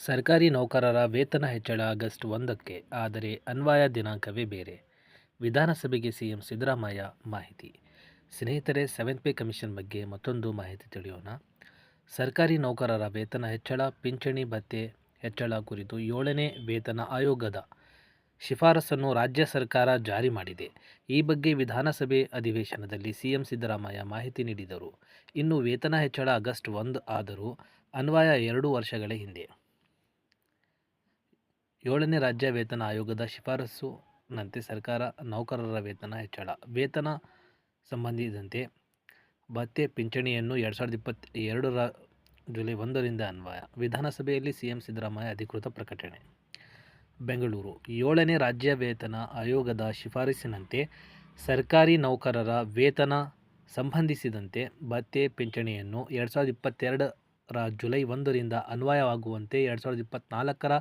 ಸರ್ಕಾರಿ ನೌಕರರ ವೇತನ ಹೆಚ್ಚಳ ಆಗಸ್ಟ್ ಒಂದಕ್ಕೆ, ಆದರೆ ಅನ್ವಯ ದಿನಾಂಕವೇ ಬೇರೆ. ವಿಧಾನಸಭೆಗೆ ಸಿಎಂ ಸಿದ್ದರಾಮಯ್ಯ ಮಾಹಿತಿ. ಸ್ನೇಹಿತರೆ, ಸೆವೆಂತ್ ಪೇ ಕಮಿಷನ್ ಬಗ್ಗೆ ಮತ್ತೊಂದು ಮಾಹಿತಿ ತಿಳಿಯೋಣ. ಸರ್ಕಾರಿ ನೌಕರರ ವೇತನ ಹೆಚ್ಚಳ, ಪಿಂಚಣಿ ಭತ್ಯೆ ಹೆಚ್ಚಳ ಕುರಿತು ಏಳನೇ ವೇತನ ಆಯೋಗದ ಶಿಫಾರಸನ್ನು ರಾಜ್ಯ ಸರ್ಕಾರ ಜಾರಿ ಮಾಡಿದೆ. ಈ ಬಗ್ಗೆ ವಿಧಾನಸಭೆ ಅಧಿವೇಶನದಲ್ಲಿ ಸಿಎಂ ಸಿದ್ದರಾಮಯ್ಯ ಮಾಹಿತಿ ನೀಡಿದರು. ಇನ್ನು ವೇತನ ಹೆಚ್ಚಳ ಆಗಸ್ಟ್ ಒಂದು ಆದರೂ ಅನ್ವಯ ಎರಡು ವರ್ಷಗಳ ಹಿಂದೆ. ಏಳನೇ ರಾಜ್ಯ ವೇತನ ಆಯೋಗದ ಶಿಫಾರಸುನಂತೆ ಸರ್ಕಾರ ನೌಕರರ ವೇತನ ಹೆಚ್ಚಳ. ವೇತನ ಸಂಬಂಧಿಸಿದಂತೆ ಭತ್ಯೆ ಪಿಂಚಣಿಯನ್ನು ಎರಡು ಸಾವಿರದ ಇಪ್ಪತ್ತ ಎರಡರ ಜುಲೈ ಒಂದರಿಂದ ಅನ್ವಯ. ವಿಧಾನಸಭೆಯಲ್ಲಿ ಸಿಎಂ ಸಿದ್ದರಾಮಯ್ಯ ಅಧಿಕೃತ ಪ್ರಕಟಣೆ. ಬೆಂಗಳೂರು. ಏಳನೇ ರಾಜ್ಯ ವೇತನ ಆಯೋಗದ ಶಿಫಾರಸಿನಂತೆ ಸರ್ಕಾರಿ ನೌಕರರ ವೇತನ ಸಂಬಂಧಿಸಿದಂತೆ ಭತ್ಯೆ ಪಿಂಚಣಿಯನ್ನು ಎರಡು ಸಾವಿರದ ಇಪ್ಪತ್ತೆರಡರ ಜುಲೈ ಒಂದರಿಂದ ಅನ್ವಯವಾಗುವಂತೆ ಎರಡು ಸಾವಿರದ ಇಪ್ಪತ್ತ್ನಾಲ್ಕರ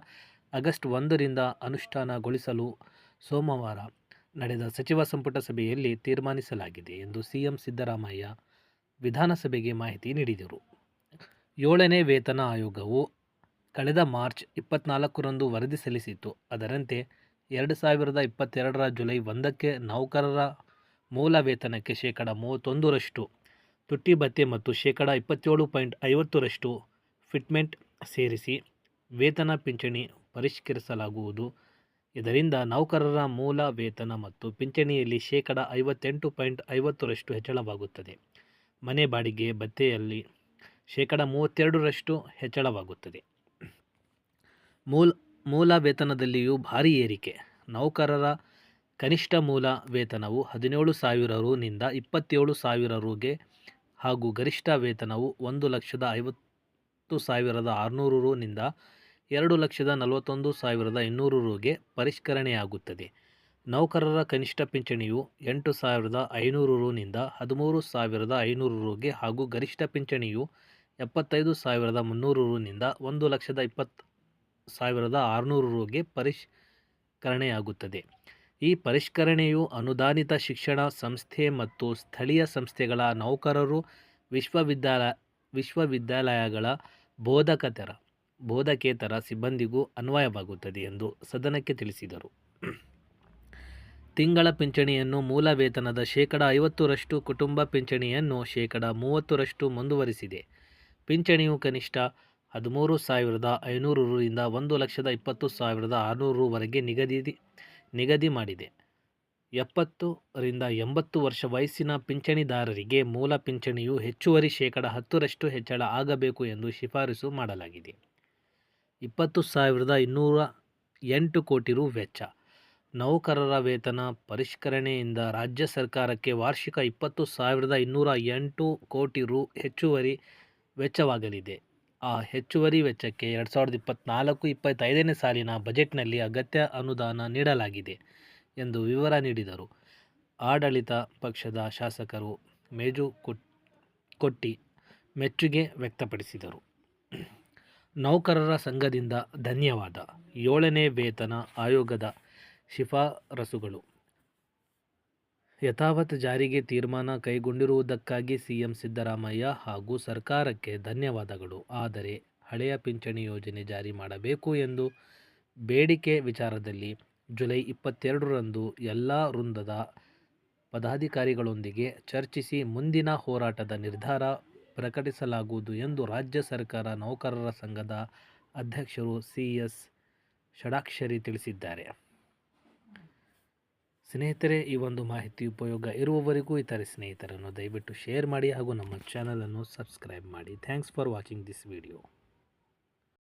ಆಗಸ್ಟ್ ಒಂದರಿಂದ ಅನುಷ್ಠಾನಗೊಳಿಸಲು ಸೋಮವಾರ ನಡೆದ ಸಚಿವ ಸಂಪುಟ ಸಭೆಯಲ್ಲಿ ತೀರ್ಮಾನಿಸಲಾಗಿದೆ ಎಂದು ಸಿಎಂ ಸಿದ್ದರಾಮಯ್ಯ ವಿಧಾನಸಭೆಗೆ ಮಾಹಿತಿ ನೀಡಿದರು. ಏಳನೇ ವೇತನ ಆಯೋಗವು ಕಳೆದ ಮಾರ್ಚ್ ಇಪ್ಪತ್ನಾಲ್ಕರಂದು ವರದಿ ಸಲ್ಲಿಸಿತ್ತು. ಅದರಂತೆ ಎರಡು ಸಾವಿರದ ಇಪ್ಪತ್ತೆರಡರ ಜುಲೈ ಒಂದಕ್ಕೆ ನೌಕರರ ಮೂಲ ವೇತನಕ್ಕೆ ಶೇಕಡ ಮೂವತ್ತೊಂದರಷ್ಟು ತುಟ್ಟಿ ಭತ್ಯೆ ಮತ್ತು ಶೇಕಡ ಇಪ್ಪತ್ತೇಳು ಪಾಯಿಂಟ್ ಐವತ್ತರಷ್ಟು ಫಿಟ್ಮೆಂಟ್ ಸೇರಿಸಿ ವೇತನ ಪಿಂಚಣಿ ಪರಿಷ್ಕರಿಸಲಾಗುವುದು. ಇದರಿಂದ ನೌಕರರ ಮೂಲ ವೇತನ ಮತ್ತು ಪಿಂಚಣಿಯಲ್ಲಿ ಶೇಕಡ ಐವತ್ತೆಂಟು ಪಾಯಿಂಟ್ ಐವತ್ತರಷ್ಟು ಹೆಚ್ಚಳವಾಗುತ್ತದೆ. ಮನೆ ಬಾಡಿಗೆ ಭತ್ತೆಯಲ್ಲಿ ಶೇಕಡ ಮೂವತ್ತೆರಡರಷ್ಟು ಹೆಚ್ಚಳವಾಗುತ್ತದೆ. ಮೂಲ ಮೂಲ ವೇತನದಲ್ಲಿಯೂ ಭಾರೀ ಏರಿಕೆ. ನೌಕರರ ಕನಿಷ್ಠ ಮೂಲ ವೇತನವು ಹದಿನೇಳು ಸಾವಿರ ರುನಿಂದ ಇಪ್ಪತ್ತೇಳು ಸಾವಿರ ರುಗೆ ಹಾಗೂ ಗರಿಷ್ಠ ವೇತನವು ಒಂದು ಲಕ್ಷದ ಐವತ್ತು ಸಾವಿರದ ಆರುನೂರು ರುನಿಂದ ಎರಡು ಲಕ್ಷದ ನಲವತ್ತೊಂದು ಸಾವಿರದ ಇನ್ನೂರು ರುಗೆ ಪರಿಷ್ಕರಣೆಯಾಗುತ್ತದೆ. ನೌಕರರ ಕನಿಷ್ಠ ಪಿಂಚಣಿಯು ಎಂಟು ಸಾವಿರದ ಐನೂರು ರುನಿಂದ ಹದಿಮೂರು ಸಾವಿರದ ಐನೂರು ರುಗೆ ಹಾಗೂ ಗರಿಷ್ಠ ಪಿಂಚಣಿಯು ಎಪ್ಪತ್ತೈದು ಸಾವಿರದ ಮುನ್ನೂರು ರುನಿಂದ ಒಂದು ಲಕ್ಷದ ಇಪ್ಪತ್ತು ಸಾವಿರದ ಆರುನೂರು ರುಗೆ ಪರಿಷ್ಕರಣೆಯಾಗುತ್ತದೆ. ಈ ಪರಿಷ್ಕರಣೆಯು ಅನುದಾನಿತ ಶಿಕ್ಷಣ ಸಂಸ್ಥೆ ಮತ್ತು ಸ್ಥಳೀಯ ಸಂಸ್ಥೆಗಳ ನೌಕರರು ವಿಶ್ವವಿದ್ಯಾಲಯ ವಿಶ್ವವಿದ್ಯಾಲಯಗಳ ಬೋಧಕತರ ಬೋಧಕೇತರ ಸಿಬ್ಬಂದಿಗೂ ಅನ್ವಯವಾಗುತ್ತದೆ ಎಂದು ಸದನಕ್ಕೆ ತಿಳಿಸಿದರು. ತಿಂಗಳ ಪಿಂಚಣಿಯನ್ನು ಮೂಲ ವೇತನದ ಶೇಕಡ ಐವತ್ತರಷ್ಟು ಕುಟುಂಬ ಪಿಂಚಣಿಯನ್ನು ಶೇಕಡ ಮೂವತ್ತರಷ್ಟು ಮುಂದುವರಿಸಿದೆ. ಪಿಂಚಣಿಯು ಕನಿಷ್ಠ ಹದಿಮೂರು ಸಾವಿರದ ಐನೂರು ರುರಿಂದ ಒಂದು ಲಕ್ಷದ ಇಪ್ಪತ್ತು ಸಾವಿರದ ಆರುನೂರು ರುವರೆಗೆ ನಿಗದಿ ನಿಗದಿ ಮಾಡಿದೆ. ಎಪ್ಪತ್ತರಿಂದ ಎಂಬತ್ತು ವರ್ಷ ವಯಸ್ಸಿನ ಪಿಂಚಣಿದಾರರಿಗೆ ಮೂಲ ಪಿಂಚಣಿಯು ಹೆಚ್ಚುವರಿ ಶೇಕಡ ಹತ್ತರಷ್ಟು ಹೆಚ್ಚಳ ಆಗಬೇಕು ಎಂದು ಶಿಫಾರಸು ಮಾಡಲಾಗಿದೆ. ಇಪ್ಪತ್ತು ಸಾವಿರದ ಇನ್ನೂರ ಎಂಟು ಕೋಟಿ ರು ವೆಚ್ಚ. ನೌಕರರ ವೇತನ ಪರಿಷ್ಕರಣೆಯಿಂದ ರಾಜ್ಯ ಸರ್ಕಾರಕ್ಕೆ ವಾರ್ಷಿಕ ಇಪ್ಪತ್ತು ಸಾವಿರದ ಇನ್ನೂರ ಎಂಟು ಕೋಟಿ ರು ಹೆಚ್ಚುವರಿ ವೆಚ್ಚವಾಗಲಿದೆ. ಆ ಹೆಚ್ಚುವರಿ ವೆಚ್ಚಕ್ಕೆ ಎರಡು ಸಾವಿರದ ಇಪ್ಪತ್ತ್ನಾಲ್ಕು ಇಪ್ಪತ್ತೈದನೇ ಸಾಲಿನ ಬಜೆಟ್ನಲ್ಲಿ ಅಗತ್ಯ ಅನುದಾನ ನೀಡಲಾಗಿದೆ ಎಂದು ವಿವರ ನೀಡಿದರು. ಆಡಳಿತ ಪಕ್ಷದ ಶಾಸಕರು ಮೇಜು ಕೊಟ್ಟಿ ಮೆಚ್ಚುಗೆ ವ್ಯಕ್ತಪಡಿಸಿದರು. ನೌಕರರ ಸಂಘದಿಂದ ಧನ್ಯವಾದ. ಏಳನೇ ವೇತನ ಆಯೋಗದ ಶಿಫಾರಸುಗಳು. ಯಥಾವತ್ ಜಾರಿಗೆ ತೀರ್ಮಾನ ಕೈಗೊಂಡಿರುವುದಕ್ಕಾಗಿ ಸಿಎಂ ಸಿದ್ದರಾಮಯ್ಯ ಹಾಗೂ ಸರ್ಕಾರಕ್ಕೆ ಧನ್ಯವಾದಗಳು. ಆದರೆ ಹಳೆಯ ಪಿಂಚಣಿ ಯೋಜನೆ ಜಾರಿ ಮಾಡಬೇಕು ಎಂದು ಬೇಡಿಕೆ ವಿಚಾರದಲ್ಲಿ ಜುಲೈ ಇಪ್ಪತ್ತೆರಡರಂದು ಎಲ್ಲ ವೃಂದದ ಪದಾಧಿಕಾರಿಗಳೊಂದಿಗೆ ಚರ್ಚಿಸಿ ಮುಂದಿನ ಹೋರಾಟದ ನಿರ್ಧಾರ ಪ್ರಕಟಿಸಲಾಗುವುದು ಎಂದು ರಾಜ್ಯ ಸರ್ಕಾರ ನೌಕರರ ಸಂಘದ ಅಧ್ಯಕ್ಷರು ಸಿ ಎಸ್ ಷಡಾಕ್ಷರಿ ತಿಳಿಸಿದ್ದಾರೆ. ಸ್ನೇಹಿತರೆ, ಈ ಒಂದು ಮಾಹಿತಿ ಉಪಯೋಗ ಇರುವವರೆಗೂ, ಇತರೆ ಸ್ನೇಹಿತರನ್ನು ದಯವಿಟ್ಟು ಶೇರ್ ಮಾಡಿ ಹಾಗೂ ನಮ್ಮ ಚಾನಲನ್ನು ಸಬ್ಸ್ಕ್ರೈಬ್ ಮಾಡಿ. Thanks for watching this video.